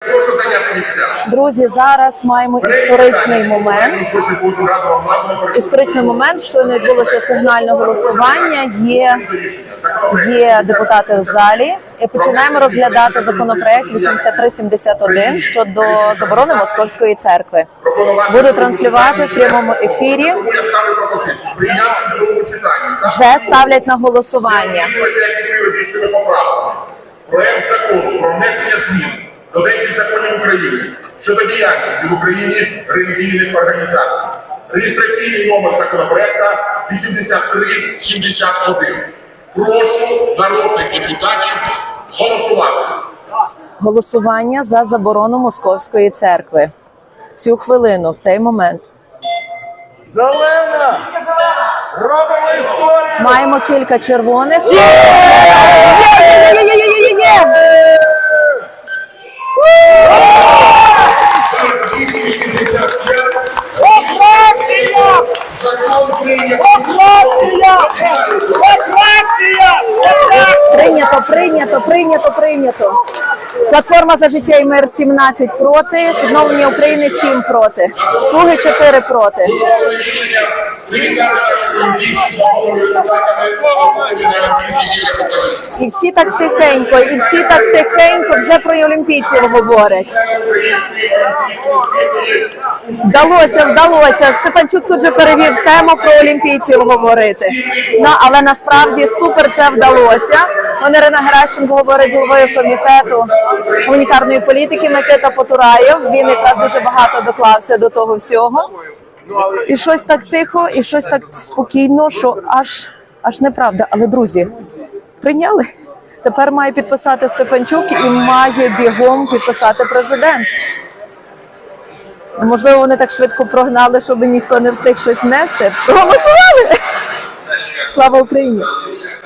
Прошу зайняти місця. Друзі, зараз маємо історичний момент. Історичний момент, що не відбулося сигнальне голосування. Є, є депутати в залі. І починаємо розглядати законопроект 8371 щодо заборони московської церкви. Буду транслювати в прямому ефірі. Вже ставлять на голосування. Проект закону про внесення змін до деяких законів України щодо діяльності в Україні релігійних організацій. Реєстраційний номер законопроекта 8371. Прошу народних депутатів голосувати. Голосування за заборону московської церкви. Цю хвилину, в цей момент. Зелена! Робимо історію! Маємо кілька червоних. Є! Прийнято. Прийнято, прийнято, прийнято. Платформа за життя і мир 17 проти, відновлення України 7 проти. Слуги 4 проти. І всі так тихенько, і всі так тихенько вже про олімпійців говорять. Вдалося, вдалося. Стефанчук тут же перевів тему про олімпійців говорити. Ну, але насправді супер це вдалося. Вон Ірина Геращенко говорить з головою комітету гуманітарної політики Микита Потураєв. Він якраз дуже багато доклався до того всього. І щось так тихо, і щось так спокійно, що аж аж неправда. Але друзі, прийняли. Тепер має підписати Стефанчук і має бігом підписати президент. Можливо, вони так швидко прогнали, щоб ніхто не встиг щось внести. Проголосували. Слава Україні!